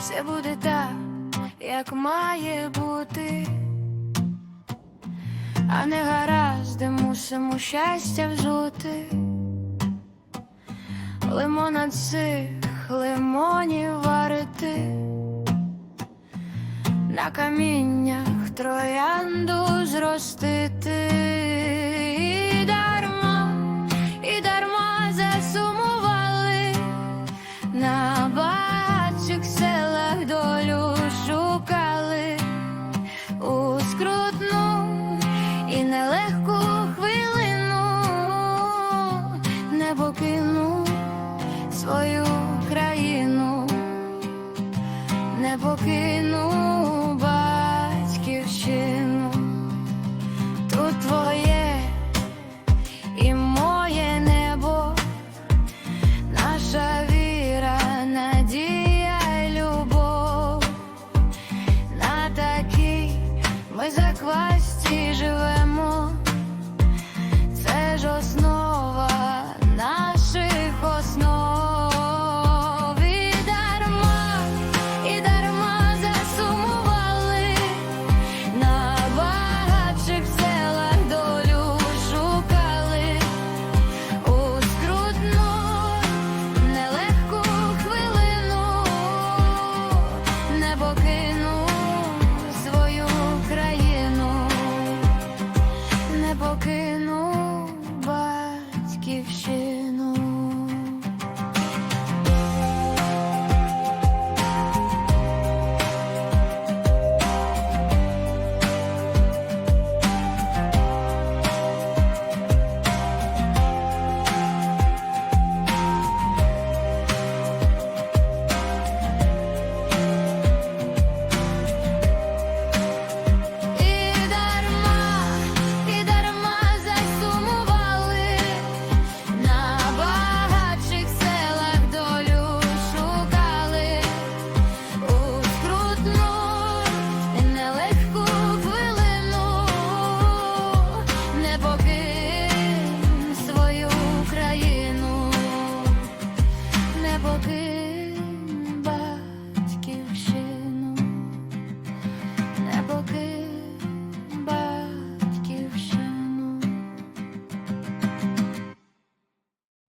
все буде так, як має бути, а не гаразди мусимо щастя взути. Лимонад цих лимонів варити, на каміннях троянду зростити. Свою країну, не покину батьківщину. Тут твоє і моє небо, наша віра, надія, й любов. На такій ми заквасті живемо, це ж основа не покину батьківщину.